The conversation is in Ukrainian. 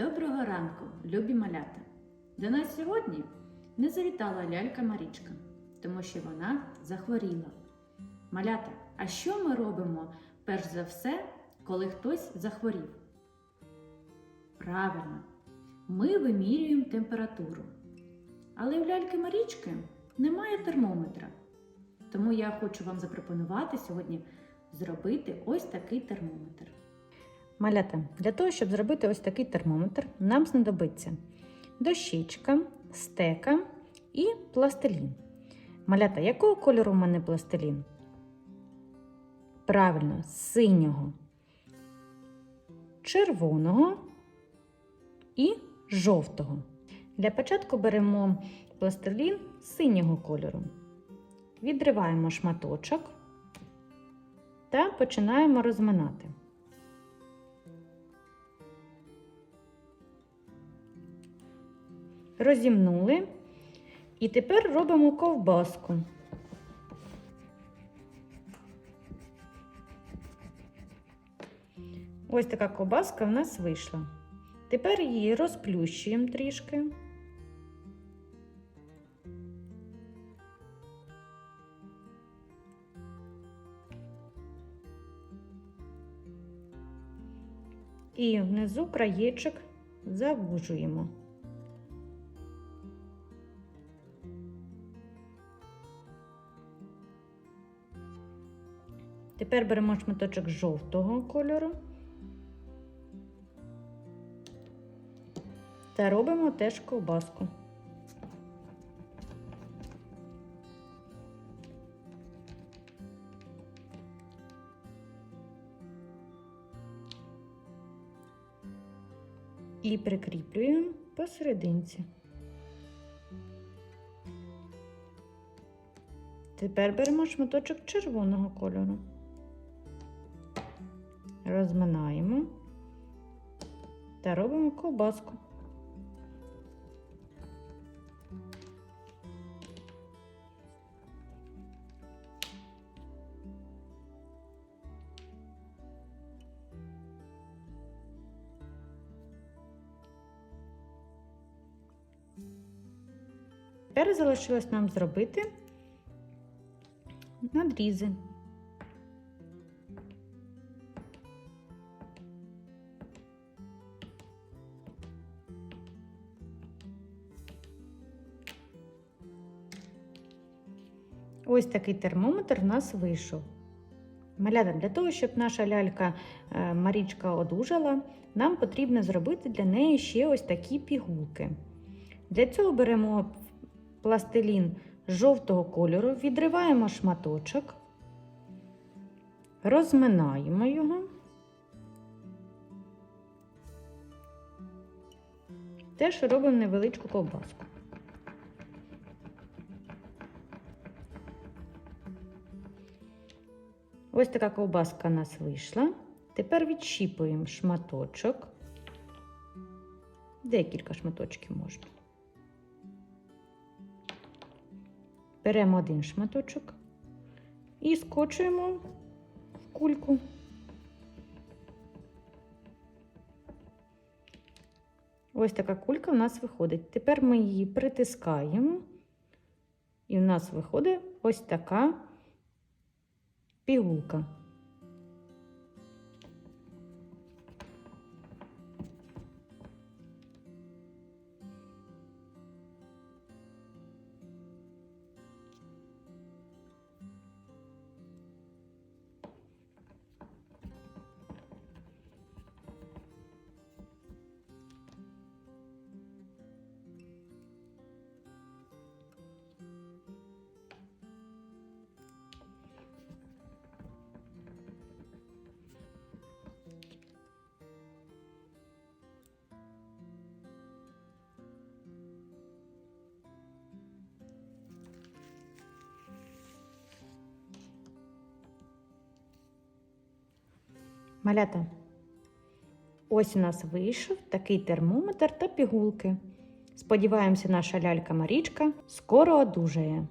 Доброго ранку, любі малята! До нас сьогодні не завітала лялька Марічка, тому що вона захворіла. Малята, а що ми робимо перш за все, коли хтось захворів? Правильно, ми вимірюємо температуру. Але в ляльки Марічки немає термометра. Тому я хочу вам запропонувати сьогодні зробити ось такий термометр. Малята, для того, щоб зробити ось такий термометр, нам знадобиться дощечка, стека і пластилін. Малята, якого кольору в мене пластилін? Правильно, синього, червоного і жовтого. Для початку беремо пластилін синього кольору. Відриваємо шматочок та починаємо розминати. Розімнули. І тепер робимо ковбаску. Ось така ковбаска в нас вийшла. Тепер її розплющуємо трішки. І внизу краєчок завужуємо. Тепер беремо шматочок жовтого кольору та робимо теж ковбаску. І прикріплюємо посерединці. Тепер беремо шматочок червоного кольору. Розминаємо та робимо ковбаску. Тепер залишилось нам зробити надрізи. Ось такий термометр в нас вийшов. Малята, для того, щоб наша лялька е, Марічка одужала, нам потрібно зробити для неї ще ось такі пігулки. Для цього беремо пластилін жовтого кольору, відриваємо шматочок, розминаємо його. Теж робимо невеличку ковбаску. Ось така ковбаска у нас вийшла. Тепер відщіпуємо шматочок. Декілька шматочків можна. Беремо один шматочок і скочуємо в кульку. Ось така кулька в нас виходить. Тепер ми її притискаємо, і в нас виходить ось така пігулка. Малята, ось у нас вийшов такий термометр та пігулки. Сподіваємося, наша лялька Марічка скоро одужає.